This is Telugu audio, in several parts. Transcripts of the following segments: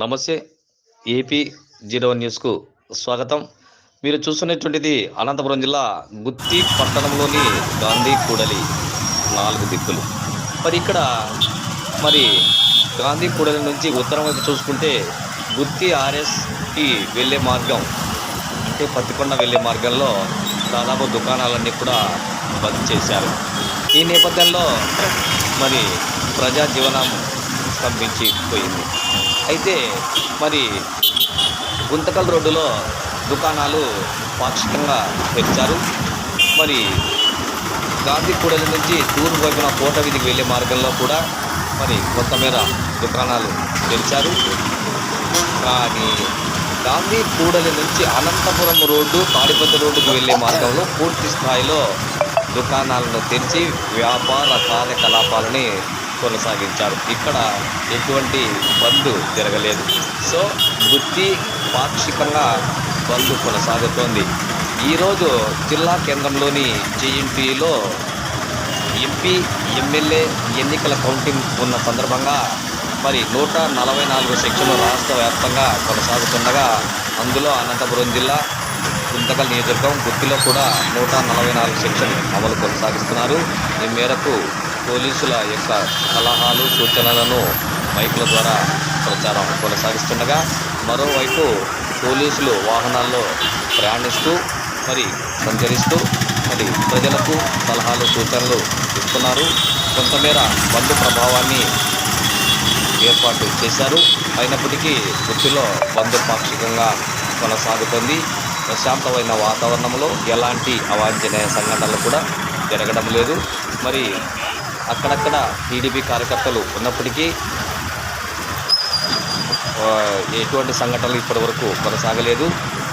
నమస్తే ఏపీ జీరో న్యూస్కు స్వాగతం. మీరు చూస్తున్నటువంటిది అనంతపురం జిల్లా గుత్తి పట్టణంలోని గాంధీ కూడలి నాలుగు దిక్కులు. మరి ఇక్కడ మరి గాంధీ కూడలి నుంచి ఉత్తరం వైపు చూసుకుంటే గుత్తి ఆర్ఎస్కి వెళ్ళే మార్గం అంటే పత్తికొండ వెళ్ళే మార్గంలో దాదాపు దుకాణాలన్నీ కూడా బంద్ చేశారు. ఈ నేపథ్యంలో మరి ప్రజా జీవనం స్తంభించిపోయింది. అయితే మరి గుంతకల్ రోడ్డులో దుకాణాలు పాక్షికంగా తెరిచారు. మరి గాంధీ కూడలి నుంచి తూర్పు వైపున కోట వీధికి వెళ్ళే మార్గంలో కూడా మరి కొంతమేర దుకాణాలు తెరిచారు. కానీ గాంధీ కూడలి నుంచి అనంతపురం రోడ్డు తాడిపత్రి రోడ్డుకు వెళ్ళే మార్గంలో పూర్తి స్థాయిలో దుకాణాలను తెరిచి వ్యాపార కార్యకలాపాలని కొనసాగించారు. ఇక్కడ ఎటువంటి బంద్ జరగలేదు. సో వృత్తి పాక్షికంగా బంద్ కొనసాగుతోంది. ఈరోజు జిల్లా కేంద్రంలోని జేఎన్టీలో ఎంపీ ఎమ్మెల్యే ఎన్నికల కౌంటింగ్ ఉన్న సందర్భంగా మరి నూట నలభై నాలుగు సెక్షన్లు రాష్ట్ర వ్యాప్తంగా కొనసాగుతుండగా అందులో అనంతపురం జిల్లా గుంతకల్ నియోజకవర్గం గుత్తిలో కూడా నూట నలభై నాలుగు సెక్షన్ అమలు కొనసాగిస్తున్నారు. ఈ మేరకు పోలీసుల యొక్క సలహాలు సూచనలను మైకుల ద్వారా ప్రచారం కొనసాగిస్తుండగా మరోవైపు పోలీసులు వాహనాల్లో ప్రయాణిస్తూ మరి సంచరిస్తూ మరి ప్రజలకు సలహాలు సూచనలు ఇస్తున్నారు. కొంతమేర బంధు ప్రభావాన్ని ఏర్పాటు చేశారు. అయినప్పటికీ వృత్తిలో బంధు పాక్షికంగా కొనసాగుతుంది. ప్రశాంతమైన వాతావరణంలో ఎలాంటి అవాంఛనీయ సంఘటనలు కూడా జరగడం లేదు. మరి అక్కడక్కడ టీడీపీ కార్యకర్తలు ఉన్నప్పటికీ ఎటువంటి సంఘటనలు ఇప్పటివరకు కొనసాగలేదు.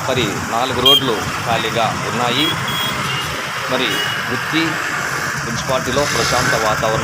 మరి నాలుగు రోడ్లు ఖాళీగా ఉన్నాయి. మరి వృత్తి మున్సిపాలిటీలో ప్రశాంత వాతావరణం.